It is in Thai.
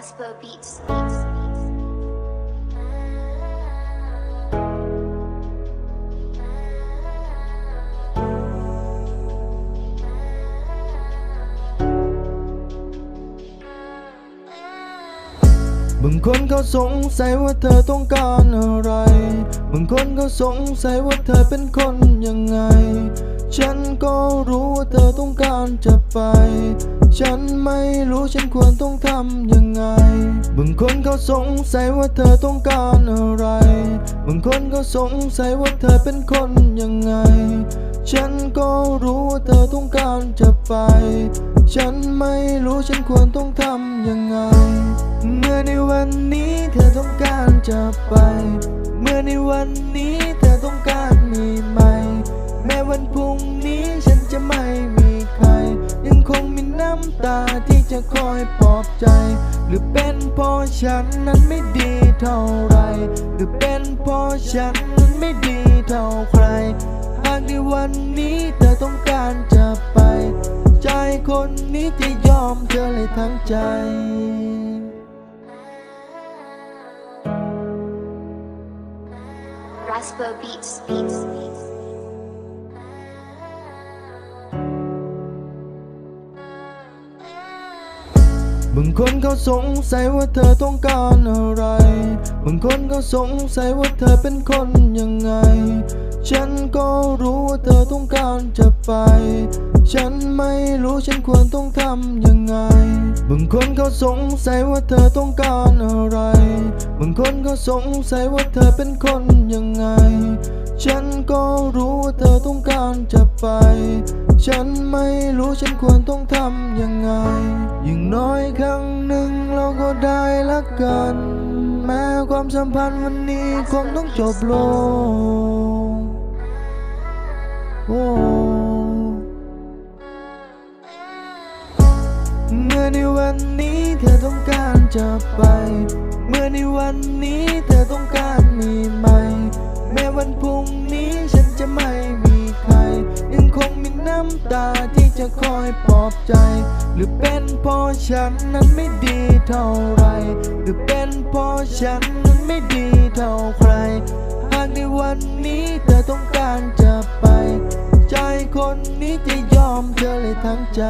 Raspo Beats. บางคนเขาสงสัยว่าเธอต้องการอะไร บางคนเขาสงสัยว่าเธอเป็นคนยังไง ฉันก็รู้ว่าเธอต้องการจะไป ฉันไม่รู้ฉันควรต้องทำยังไง บางคนเขาสงสัยว่าเธอต้องการอะไร บางคนก็สงสัยว่าเธอเป็นคนยังไง ฉันก็รู้ว่าเธอต้องการจะไป ฉันไม่รู้ฉันควรต้องทำยังไง เมื่อในวันนี้เธอต้องการจะไป เมื่อในวันนี้เธอาที่จะคอยปลอบใจ หรือเป็นเพราะฉันนั้นไม่ดีเท่าไร หรือเป็นเพราะฉันนั้นไม่ดีเท่าใคร หากในวันนี้เธอต้องการจะไป ใจคนนี้จะยอมเธอเลยทั้งใจ Raspo Beats. Beats. Beats. บ บางคนเขาสงสัยว่าเธอต้องการอะไร บางคนเขาสงสัยว่าเธอเป็นคนยังไง ฉันก็รู้ว่าเธอต้องการจะไป ฉันไม่รู้ฉันควรต้องทำยังไง บางคนเขาสงสัยว่าเธอต้องการอะไร บางคนเขาสงสัยว่าเธอเป็นคนยังไง ฉันก็รู้ว่าเธอต้องการจะไป ฉันไม่รู้ฉันควรต้องทำยังไง อย่างน้อยครั้งหนึ่งเราก็ได้รักกัน แม้ความสัมพันธ์วันนี้คงต้องจบลงโอ้เมื่อในวันนี้เธอต้องการจะไป เมื่อในวันนี้เธอต้องการมีไหม แม้วันพรุ่งนี้ฉันจะไม่มีใครยังคงมี น้ำตาที่จะคอยปลอบใจ หรือเป็นเพราะฉันนั้นไม่ดีเท่าไร หรือเป็นเพราะฉันนั้นไม่ดีเท่าใคร หากในวันนี้เธอต้องการจะไป ใจคนนี้จะยอมเธอเลยทั้งใจ